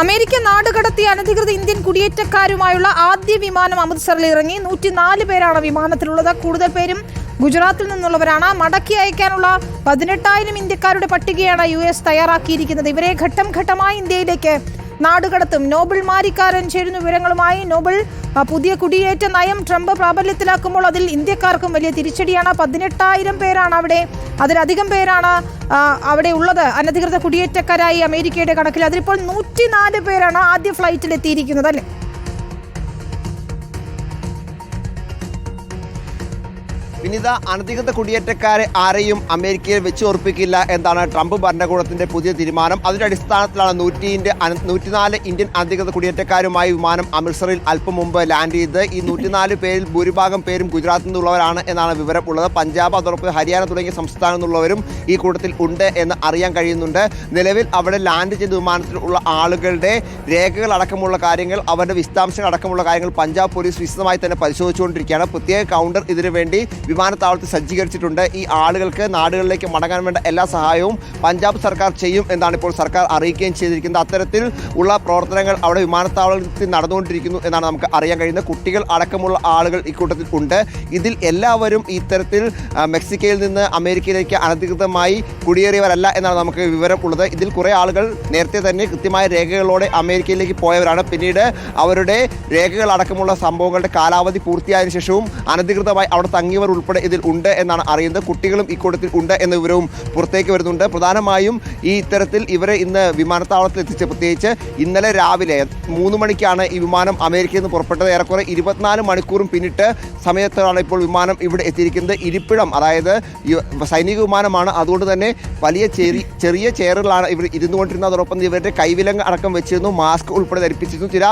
America നാടുകടത്തിയ അനധികൃത Indian കുടിയേറ്റക്കാരുമായുള്ള ആദ്യ വിമാനം അമൃത്സറിൽ ഇറങ്ങി. നൂറ്റിനാല് പേരാണ് വിമാനത്തിലുള്ളത്. കൂടുതൽ പേരും ഗുജറാത്തിൽ നിന്നുള്ളവരാണ്. മടക്കി അയക്കാനുള്ള പതിനെട്ടായിരം ഇന്ത്യക്കാരുടെ പട്ടികയാണ് യു എസ് തയ്യാറാക്കിയിരിക്കുന്നത്. ഇവരെ ഘട്ടം ഘട്ടമായി ഇന്ത്യയിലേക്ക് നാടുകടത്തും. നോബിൾ മാരിക്കാരൻ ചേരുന്ന വിവരങ്ങളുമായി നോബിൾ പുതിയ കുടിയേറ്റ നയം ട്രംപ് പ്രാബല്യത്തിലാക്കുമ്പോൾ അതിൽ ഇന്ത്യക്കാർക്കും വലിയ തിരിച്ചടിയാണ്. പതിനെട്ടായിരം പേരാണ് അവിടെ അതിലധികം പേരാണ് അവിടെ ഉള്ളത്. അനധികൃത കുടിയേറ്റക്കാരായി അമേരിക്കയുടെ കണക്കിൽ അതിലിപ്പോൾ നൂറ്റിനാല് പേരാണ് ആദ്യ ഫ്ലൈറ്റിൽ എത്തിയിരിക്കുന്നത് അല്ലേ? വിനിത അനധികൃത കുടിയേറ്റക്കാരെ ആരെയും അമേരിക്കയിൽ വെച്ച് ഉറപ്പിക്കില്ല എന്നാണ് ട്രംപ് ഭരണകൂടത്തിന്റെ പുതിയ തീരുമാനം. അതിന്റെ അടിസ്ഥാനത്തിലാണ് നൂറ്റിന്റെ നൂറ്റിനാല് ഇന്ത്യൻ അനധികൃത കുടിയേറ്റക്കാരുമായി വിമാനം അമൃത്സറിൽ അല്പം മുമ്പ് ലാൻഡ് ചെയ്ത്. ഈ നൂറ്റിനാല് പേരിൽ ഭൂരിഭാഗം പേരും ഗുജറാത്തിൽ നിന്നുള്ളവരാണ് എന്നാണ് വിവരം ഉള്ളത് പഞ്ചാബ് അതോടൊപ്പം ഹരിയാന തുടങ്ങിയ സംസ്ഥാനങ്ങളിൽ നിന്നുള്ളവരും ഈ കൂട്ടത്തിൽ ഉണ്ട് എന്ന് അറിയാൻ കഴിയുന്നുണ്ട്. നിലവിൽ അവിടെ ലാൻഡ് ചെയ്ത വിമാനത്തിൽ ഉള്ള ആളുകളുടെ രേഖകൾ അടക്കമുള്ള കാര്യങ്ങൾ അവരുടെ വിശദാംശങ്ങൾ അടക്കമുള്ള കാര്യങ്ങൾ പഞ്ചാബ് പോലീസ് വിശദമായി തന്നെ പരിശോധിച്ചുകൊണ്ടിരിക്കുകയാണ്. പ്രത്യേക കൗണ്ടർ ഇതിനു വേണ്ടി വിമാനത്താവളത്തിൽ സജ്ജീകരിച്ചിട്ടുണ്ട്. ഈ ആളുകൾക്ക് നാടുകളിലേക്ക് മടങ്ങാൻ വേണ്ട എല്ലാ സഹായവും പഞ്ചാബ് സർക്കാർ ചെയ്യും എന്നാണ് ഇപ്പോൾ സർക്കാർ അറിയിക്കുകയും ചെയ്തിരിക്കുന്നത്. അത്തരത്തിൽ ഉള്ള പ്രവർത്തനങ്ങൾ അവിടെ വിമാനത്താവളത്തിൽ നടന്നുകൊണ്ടിരിക്കുന്നു എന്നാണ് നമുക്ക് അറിയാൻ കഴിയുന്നത്. കുട്ടികൾ അടക്കമുള്ള ആളുകൾ ഇക്കൂട്ടത്തിൽ ഉണ്ട്. ഇതിൽ എല്ലാവരും ഇത്തരത്തിൽ മെക്സിക്കോയിൽ നിന്ന് അമേരിക്കയിലേക്ക് അനധികൃതമായി കുടിയേറിയവരല്ല എന്നാണ് നമുക്ക് വിവരം ഉള്ളത്. ഇതിൽ കുറേ ആളുകൾ നേരത്തെ തന്നെ കൃത്യമായ രേഖകളോടെ അമേരിക്കയിലേക്ക് പോയവരാണ്. പിന്നീട് അവരുടെ രേഖകൾ അടക്കമുള്ള സംഭവങ്ങളുടെ കാലാവധി പൂർത്തിയായതിനു ശേഷവും അനധികൃതമായി അവിടെ തങ്ങിയവർ ഉൾപ്പെടെ ഇതിൽ ഉണ്ട് എന്നാണ് അറിയുന്നത്. കുട്ടികളും ഇക്കൂട്ടത്തിൽ ഉണ്ട് എന്ന വിവരവും പുറത്തേക്ക് വരുന്നുണ്ട്. പ്രധാനമായും ഈ ഇത്തരത്തിൽ ഇവരെ ഇന്ന് വിമാനത്താവളത്തിൽ എത്തിച്ച് പ്രത്യേകിച്ച് ഇന്നലെ രാവിലെ മൂന്ന് മണിക്കാണ് ഈ വിമാനം അമേരിക്കയിൽ നിന്ന് പുറപ്പെട്ടത്. ഏറെക്കുറെ ഇരുപത്തിനാല് മണിക്കൂറും പിന്നിട്ട് സമയത്താണ് ഇപ്പോൾ വിമാനം ഇവിടെ എത്തിയിരിക്കുന്നത്. ഇരിപ്പിടം അതായത് സൈനിക വിമാനമാണ്. അതുകൊണ്ട് തന്നെ വലിയ ചെറിയ ചെറിയ ചെയറുകളാണ് ഇവർ ഇരുന്നു കൊണ്ടിരുന്നത് അതോടൊപ്പം ഇവരുടെ കൈവിലങ്ങ് അടക്കം വെച്ചിരുന്നു. മാസ്ക് ഉൾപ്പെടെ ധരിപ്പിച്ചിരുന്നു. ചില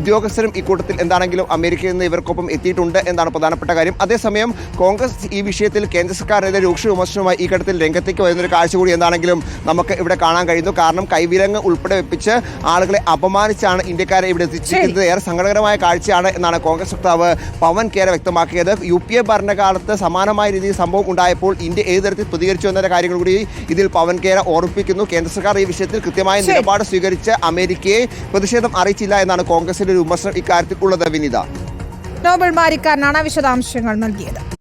ഉദ്യോഗസ്ഥരും ഇക്കൂട്ടത്തിൽ എന്താണെങ്കിലും അമേരിക്കയിൽ നിന്ന് ഇവർക്കൊപ്പം എത്തിയിട്ടുണ്ട് എന്നാണ് പ്രധാനപ്പെട്ട കാര്യം. അതേസമയം കോൺഗ്രസ് ഈ വിഷയത്തിൽ കേന്ദ്ര സർക്കാരിനെതിരെ രൂക്ഷ വിമർശനവുമായി ഈ ഘട്ടത്തിൽ രംഗത്തേക്ക് വരുന്നൊരു കാഴ്ച കൂടി എന്താണെങ്കിലും നമുക്ക് ഇവിടെ കാണാൻ കഴിയുന്നു. കാരണം കൈവിലങ്ങ് ഉൾപ്പെടെ വെപ്പിച്ച് ആളുകളെ അപമാനിച്ചാണ് ഇന്ത്യക്കാരെ ഇവിടെ എത്തിച്ചിരിക്കുന്നത്. ഏറെ സങ്കടകരമായ കാഴ്ചയാണ് എന്നാണ് കോൺഗ്രസ് വക്താവ് പവൻ കേര വ്യക്തമാക്കിയത്. യു പി എ ഭരണകാലത്ത് സമാനമായ രീതിയിൽ സംഭവം ഉണ്ടായപ്പോൾ ഇന്ത്യ ഏത് തരത്തിൽ പ്രതികരിച്ചു എന്ന കാര്യങ്ങൾ കൂടി ഇതിൽ പവൻ കേര ഓർമ്മിപ്പിക്കുന്നു. കേന്ദ്ര സർക്കാർ ഈ വിഷയത്തിൽ കൃത്യമായ നിലപാട് സ്വീകരിച്ച് അമേരിക്കയെ പ്രതിഷേധം അറിയിച്ചില്ല എന്നാണ് കോൺഗ്രസിന്റെ ഒരു വിമർശനം ഇക്കാര്യത്തിൽ ഉള്ളത്. വിനിത. നോബൽ മാരിക്കാരനാണ് വിശദാംശങ്ങൾ നൽകിയത്.